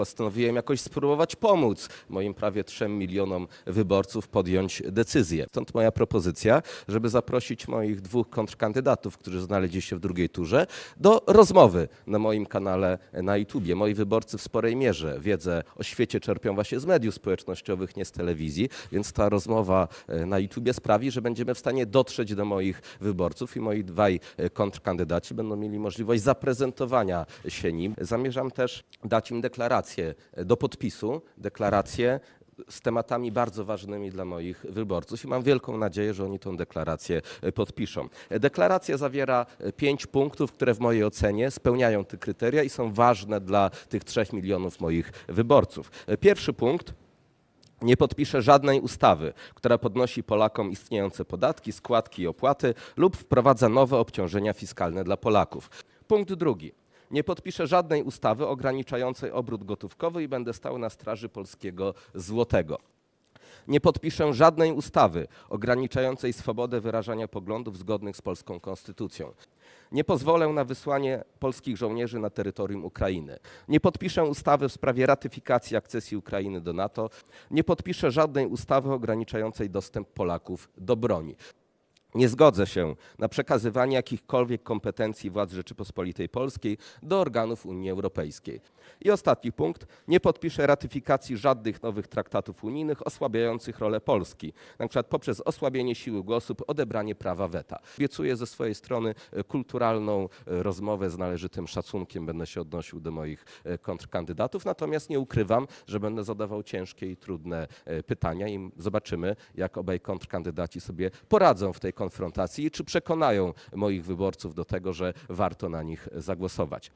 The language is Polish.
postanowiłem jakoś spróbować pomóc moim prawie 3 milionom wyborców podjąć decyzję. Stąd moja propozycja, żeby zaprosić moich dwóch kontrkandydatów, którzy znaleźli się w drugiej turze, do rozmowy na moim kanale na YouTubie. Moi wyborcy w sporej mierze wiedzę o świecie czerpią właśnie z mediów społecznościowych, nie z telewizji, więc ta rozmowa e, na YouTubie sprawi, że będziemy w stanie dotrzeć do moich wyborców i moi dwaj e, kontrkandydaci będą mieli możliwość zaprezentowania się nim. Zamierzam też dać im deklarację e, do podpisu, deklarację z tematami bardzo ważnymi dla moich wyborców i mam wielką nadzieję, że oni tę deklarację e, podpiszą. E, Deklaracja zawiera pięć punktów, które w mojej ocenie spełniają te kryteria i są ważne dla tych trzech milionów moich wyborców. Pierwszy punkt nie podpiszę żadnej ustawy, która podnosi Polakom istniejące podatki, składki i opłaty lub wprowadza nowe obciążenia fiskalne dla Polaków. Punkt drugi. Nie podpiszę żadnej ustawy ograniczającej obrót gotówkowy i będę stał na straży polskiego złotego. Nie podpiszę żadnej ustawy ograniczającej swobodę wyrażania poglądów zgodnych z polską konstytucją. Nie pozwolę na wysłanie polskich żołnierzy na terytorium Ukrainy. Nie podpiszę ustawy w sprawie ratyfikacji akcesji Ukrainy do NATO. Nie podpiszę żadnej ustawy ograniczającej dostęp Polaków do broni. Nie zgodzę się na przekazywanie jakichkolwiek kompetencji władz Rzeczypospolitej Polskiej do organów Unii Europejskiej. I ostatni punkt. Nie podpiszę ratyfikacji żadnych nowych traktatów unijnych osłabiających rolę Polski, na przykład poprzez osłabienie siły głosu, odebranie prawa weta. Obiecuję ze swojej strony e, kulturalną e, rozmowę z należytym szacunkiem. Będę się odnosił do moich e, kontrkandydatów, natomiast nie ukrywam, że będę zadawał ciężkie i trudne pytania i zobaczymy, jak obaj kontrkandydaci sobie poradzą w tej konfrontacji czy przekonają moich wyborców do tego, że warto na nich zagłosować.